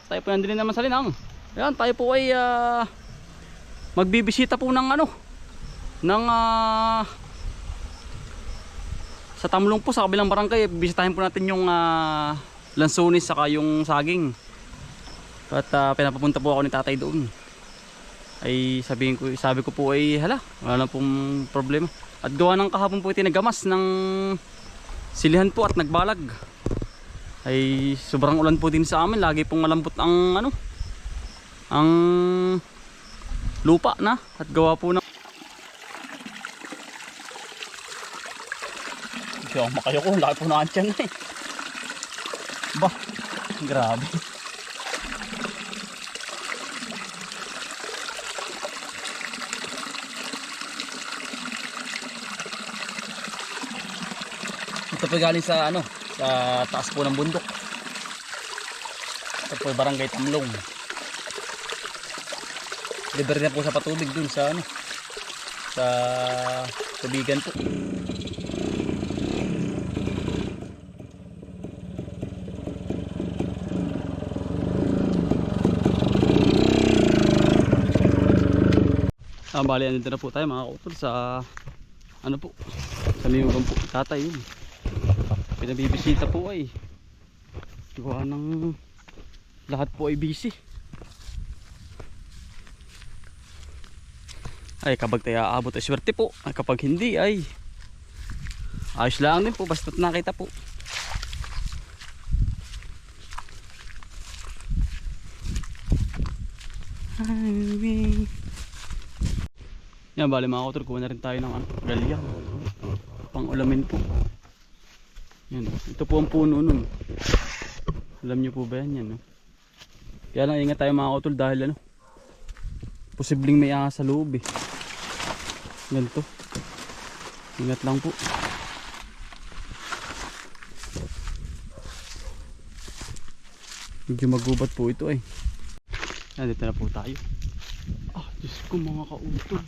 lahat. Tayo po nandun naman sa Linang. Ayan, tayo po ay ah, magbibisita po ng ano, ng ah, sa Tamlong po sa kabilang barangay. Bisitahin po natin yung ah, lansones saka yung saging. At ah, pinapapunta po ako ni tatay doon. Ay sabihin ko, sabi ko po ay hala, wala na pong problema. At gawa ng kahapon po tinagamas ng silihan po at nagbalag ay sobrang ulan po din sa amin lagi pong malambot ang ano ang lupa na at gawa po Hindi ako makayo ko, laki po na na eh. Ba, grabe. Ito po galing sa ano, sa taas po ng bundok. Ito po ay barangay Tamlong. Libre na po sa patubig dun sa ano, sa tubigan po. Ah, bali, andito na po tayo mga kautol sa ano po, sa Miyugan po, tatay yun. Pinabibisita po ay gawa ng lahat po ay busy. Ay kapag tayo aabot ay swerte po. Ay kapag hindi ay ayos lang din po basta't nakita po. Highway. Yan bali mga kautor, kuha na rin tayo ng ano, galyang. Pang ulamin po. Yan. Ito po ang puno nun. Alam niyo po ba yan? Yan, no? Kaya lang ingat tayo mga kautol dahil ano, posibleng may ahas sa loob eh. Ganito. Ingat lang po. Medyo magubat po ito eh. Yan, dito na po tayo. Ah, Diyos ko mga kautol.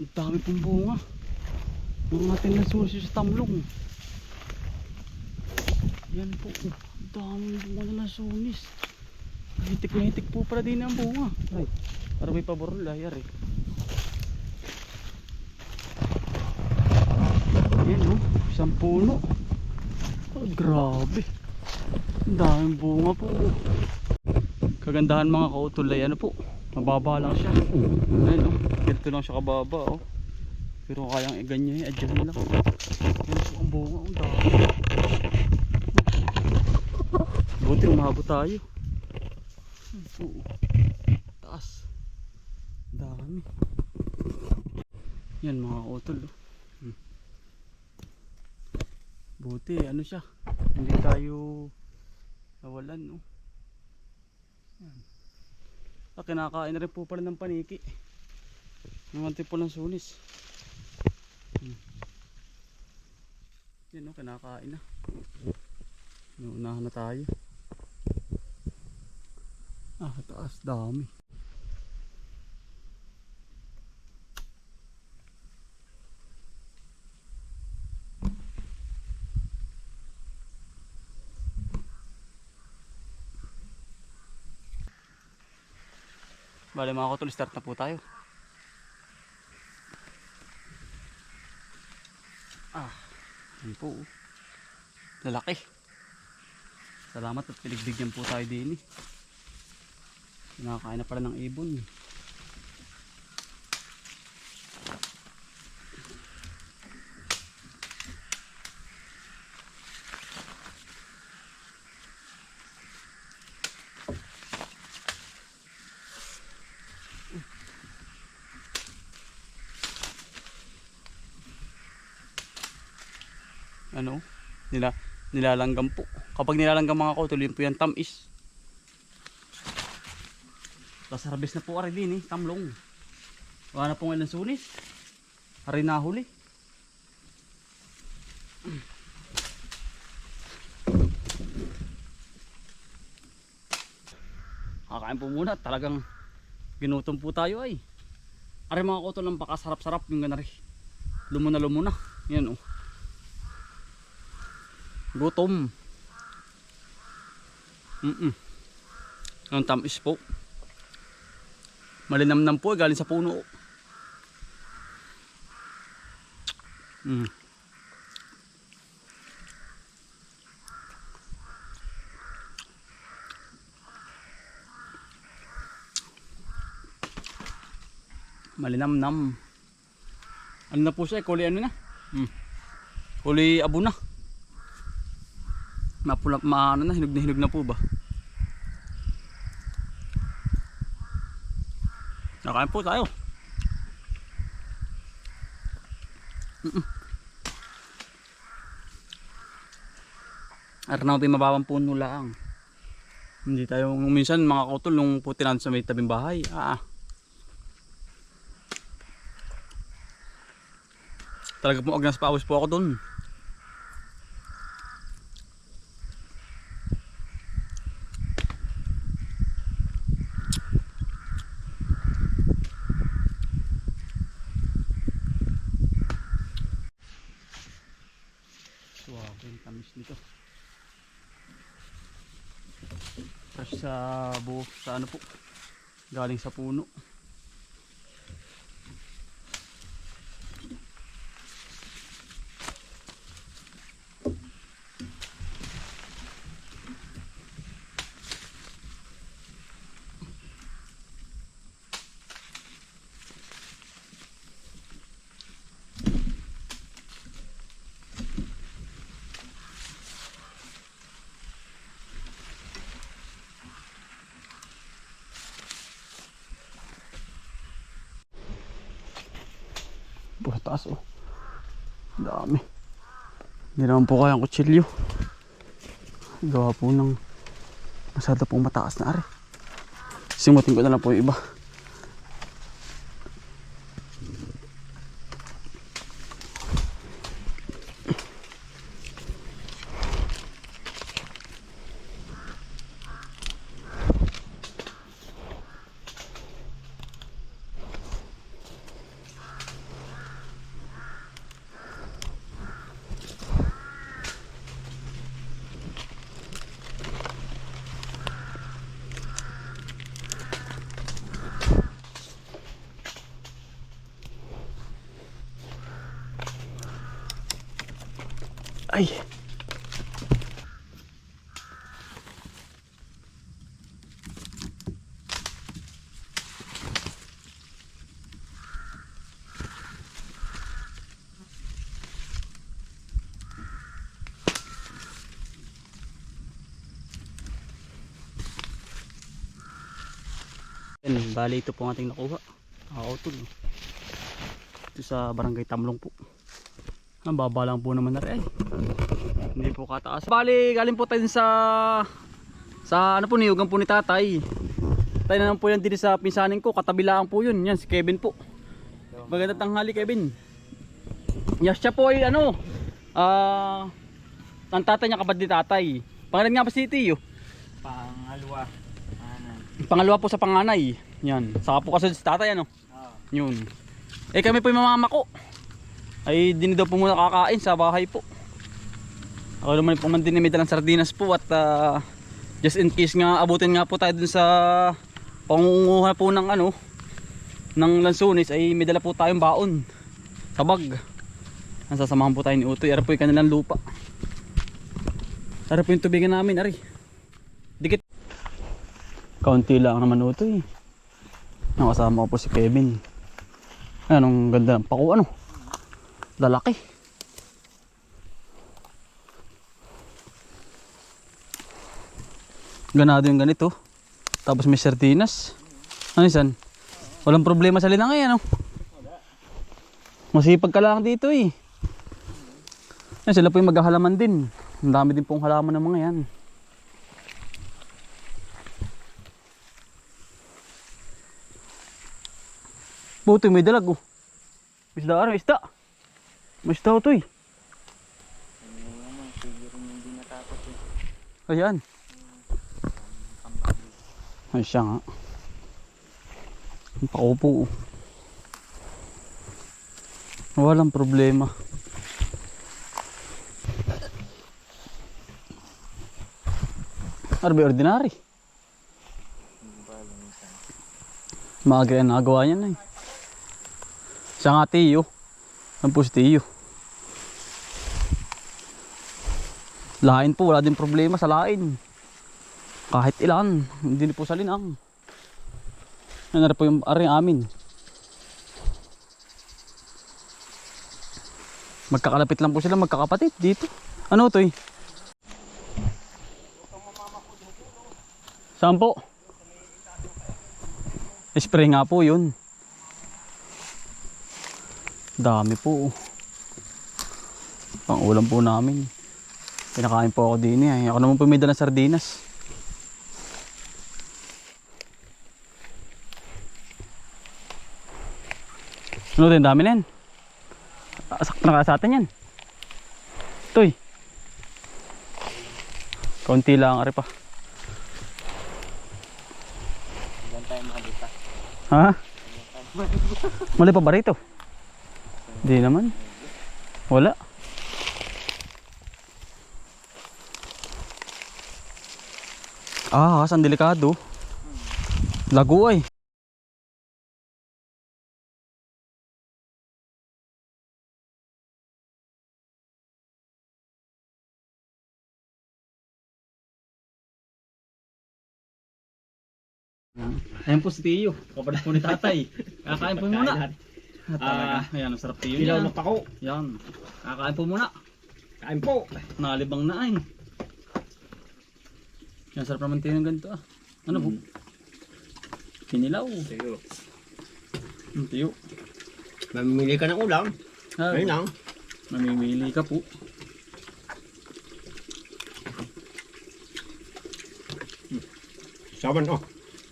Ang dami pong bunga. Mga ating nasusi sa tamlong. Yan po. Ang daming bunga na nasunis. Hitik na hitik po pala din ang bunga. Ay, para may paborol layar eh. Yan oh, isang puno. Oh, grabe. Ang daming bunga po. Kagandahan mga kautulay, ano po, mababa lang siya. Ayun oh, ganito lang siya kababa oh. Pero kayang iganyan, adyan lang. Yan po ang bunga, ang dami. Buti umabot tayo. Po. Taas. Dami. Yan mga utol. oh. Hmm. Buti ano siya. Hindi tayo nawalan no. Yan. Ah, kinakain na rin po pala ng paniki. Namanti po ng sunis. Hmm. Yan no, kinakain na. Inuunahan na tayo. Ah, taas dami. Bale mga kutol, start na po tayo. Ah, yun po. oh. Lalaki. Salamat at pinagbigyan po tayo din eh. Nakakain na pala ng ibon. Ano? Nila nilalanggam po. Kapag nilalanggam mga kautuloy po yan tamis. Tapos harvest na po ari din eh, tamlong. Wala na pong ilang sunis. Ari nahuli. Kakain po muna, talagang ginutom po tayo ay. Ari mga kutol ng pakasarap-sarap yung ganari. Lumo na lumo na. Yan oh. Gutom. Mm-mm. Ang tamis po. Malinamnam po, galing sa puno. Mm. Malinamnam. Ano na po siya? eh, Kulay ano na? Hmm. Kulay abo na. Mapula, ma, ano na, hinog na hinog na po ba? Nakain po tayo. Naman po mababang puno lang. Hindi tayo, minsan mga kotol, nung puti sa may tabing bahay. Ah, Talaga po agnas paawis po ako doon. Suwabe yung tamis nito. Fresh sa buo, sa ano po. Galing sa puno. Buha taas oh. Dami. Hindi naman po kayang kutsilyo. Gawa po ng masyado pong mataas na ari. Simutin ko na lang po yung iba. Ay! Yan, bali ito po ang ating nakuha. Nakakautol. Ito sa barangay Tamlong po. Ang baba lang po naman na rin. Hindi po kataas. Bali, galing po tayo sa sa ano po niyugan po ni tatay. Tayo na lang po yan din sa pinsanin ko. Katabilaan po yun. Yan si Kevin po. Maganda tanghali Kevin. Yes, siya po ay ano. Ah, ang tatay niya kapatid ni tatay. Pangalan nga pa si Tio. Pangalwa. Anan. Pangalawa po sa panganay. Yan. Saka po kasunod si tatay ano. Oh. Yun. Eh kami po yung mamama ko. Ay din daw po muna kakain sa bahay po. Ako naman po man din may dalang sardinas po at ah, just in case nga abutin nga po tayo dun sa pangunguha po ng ano ng lansunis ay may dala po tayong baon sa bag. Ang sasamahan po tayo ni Utoy. Ara po yung kanilang lupa. Ara po yung tubigan namin, ari. Dikit. Kaunti lang naman Utoy. Nakasama ko po si Kevin. Anong ganda ng pako ano? Lalaki. Ganado yung ganito. Tapos may sardinas. Ano yan? Walang problema sa linang yan, no? Masipag ka lang dito eh. Yan, sila po yung maghahalaman din. Ang dami din pong halaman ng mga yan. Buti may dalag oh. Isda ano, isda. May isda ito eh. Ayan. Ay siya nga. Ang paupo. Walang problema. Arbe ordinary. Maaga yan nagawa niyan eh. Siya nga tiyo. Ang po si tiyo. Lain po, wala din problema sa lain. Kahit ilan, hindi po sa linang. Na po yung ari amin. Magkakalapit lang po sila, magkakapatid dito. Ano to eh? Saan po? Spray nga po yun. Dami po. Pang ulam po namin. Pinakain po ako din eh. Ako naman po may dalang sardinas. Ano din, dami na yan. Sakto na sa atin yan. Toy. Kaunti lang, ari pa. Ha? Mali pa ba rito? Di naman. Wala. Ah, saan delikado. Lago ay. Ayan po si Tiyo. Kapalit po ni tatay. Kakain po muna. Ah, ayan, ang sarap Tiyo niya. na pako. Yan. Kakain po muna. Kain po. Nalibang na ay. Yan, sarap naman Tiyo ng ganito ah. Ano po? Kinilaw. Sige. Ang Tiyo. Mamimili ka ng ulam. Ah, Ayun lang. mamimili ka po. Saban oh.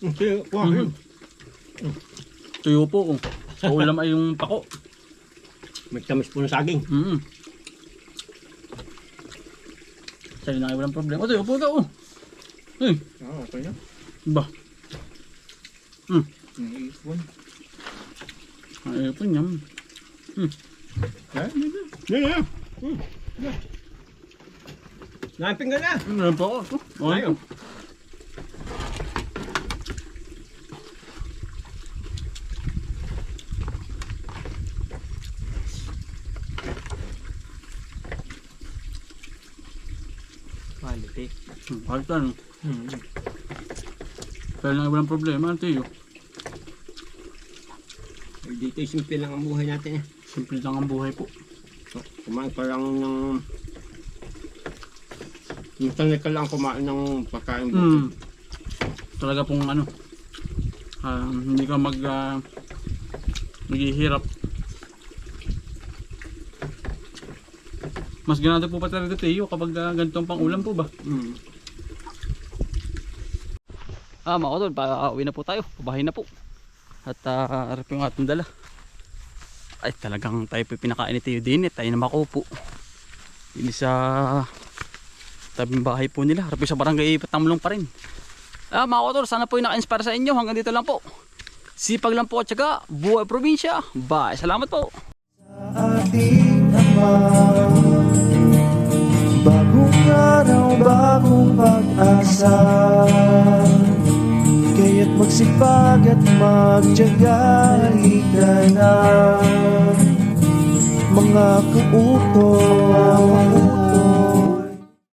Hmm, Sige, kuha Mhm. yun. Tuyo po. oh. Sa ulam ay yung pako. May tamis po ng saging. Mm. Sa'yo na kayo walang problema. O, tuyo po ka oh. Eh, Oo, okay na. ba? Hmm. Naipon. Ay, po niyan. Ha? Yan na. Hmm. Yan. Namping ka na. Pa ako? Oh, Quality. Hmm, kahit ano. Hmm. Kaya lang walang problema. Ay, Dito simple lang ang buhay natin eh. Simple lang ang buhay po. So, kumain pa lang ng... Minsan ka lang kumain ng pagkain buti. Hmm. Talaga pong ano. ah, hindi ka mag... Uh, naghihirap. Mas ganado po pa talaga Tiyo kapag uh, ganitong pang ulam po ba? Hmm. Ah, mga kadol, pauwi na po tayo. Pabahay na po. At uh, harap yung ating dala. Ay, talagang tayo po pinakain ni Tiyo din. eh. Tayo na makupo. Hindi sa tabing bahay po nila. Harap sa barangay Patamlong pa rin. Ah, mga kadol, sana po yung naka-inspire sa inyo. Hanggang dito lang po. Sipag lang po at saka buhay probinsya. Bye. Salamat po. ating Bagong araw, bagong pag-asa. Kaya't magsipag at magtyaga Halika na. Mga kauwi